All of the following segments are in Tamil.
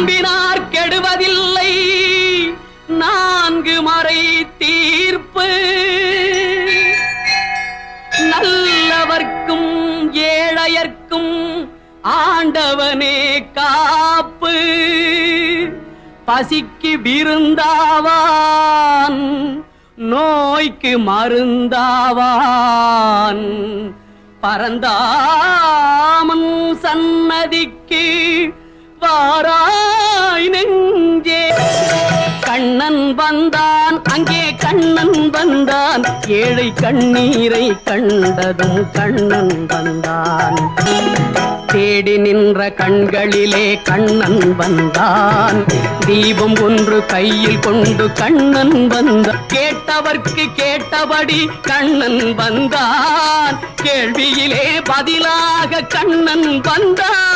நம்பினார் கெடுவதில்லை. நான்கு மறை தீர்ப்பு. நல்லவர்க்கும் ஏழையர்க்கும் ஆண்டவனே காப்பு. பசிக்கு விருந்தாவான் நோய்க்கு மருந்தாவான். பரந்தாமன் சன்னதிக்கு வாரா வந்தான். அங்கே கண்ணன் வந்தான். ஏழை கண்ணீரை கண்டதும் கண்ணன் வந்தான். தேடி நின்ற கண்களிலே கண்ணன் வந்தான். தீபம் ஒன்று கையில் கொண்டு கண்ணன் வந்த கேட்டவர்க்கு கேட்டபடி கண்ணன் வந்தான். கேள்வியிலே பதிலாக கண்ணன் வந்தான்.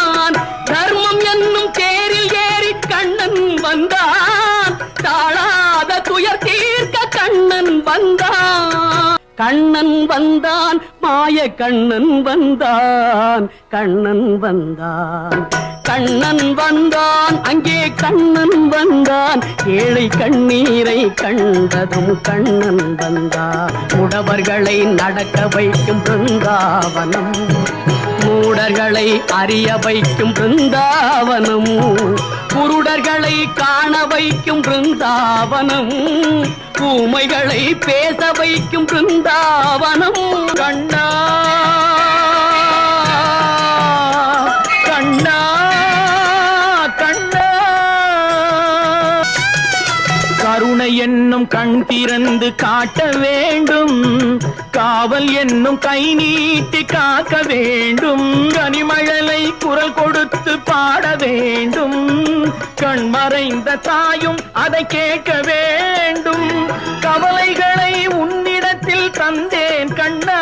துயர் தீர்க்க கண்ணன் வந்தான். கண்ணன் வந்தான் மாய கண்ணன் வந்தான். கண்ணன் வந்தான் கண்ணன் வந்தான் அங்கே கண்ணன் வந்தான். ஏழை கண்ணீரை கண்டதும் கண்ணன் வந்தான். உடவர்களை நடக்க வைக்கும் பிருந்தாவனம். மூடர்களை அறிய வைக்கும் பிருந்தாவனம். குருடர்களை காண வைக்கும் பிருந்தாவனம். பூமைகளை பேச வைக்கும் பிருந்தாவனம். கண்ண கருணை என்னும் கண் திறந்து காட்ட வேண்டும். காவல் என்னும் கை நீட்டி காக்க வேண்டும். கனிமழலை குரல் கொடுத்து பாட வேண்டும். கண் மறைந்த தாயும் அதை கேட்க வேண்டும். கவலைகளை உன்னிடத்தில் தந்தேன் கண்ணா.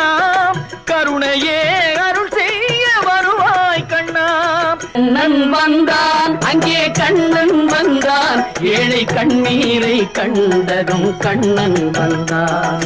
கருணையே அருள் செய்ய வருவாய் கண்ணா. கண்ணன் வந்தான் அங்கே கண்ணன் வந்தான். ஏழை கண்ணீரை கண்டதும் கண்ணன் வந்தான்.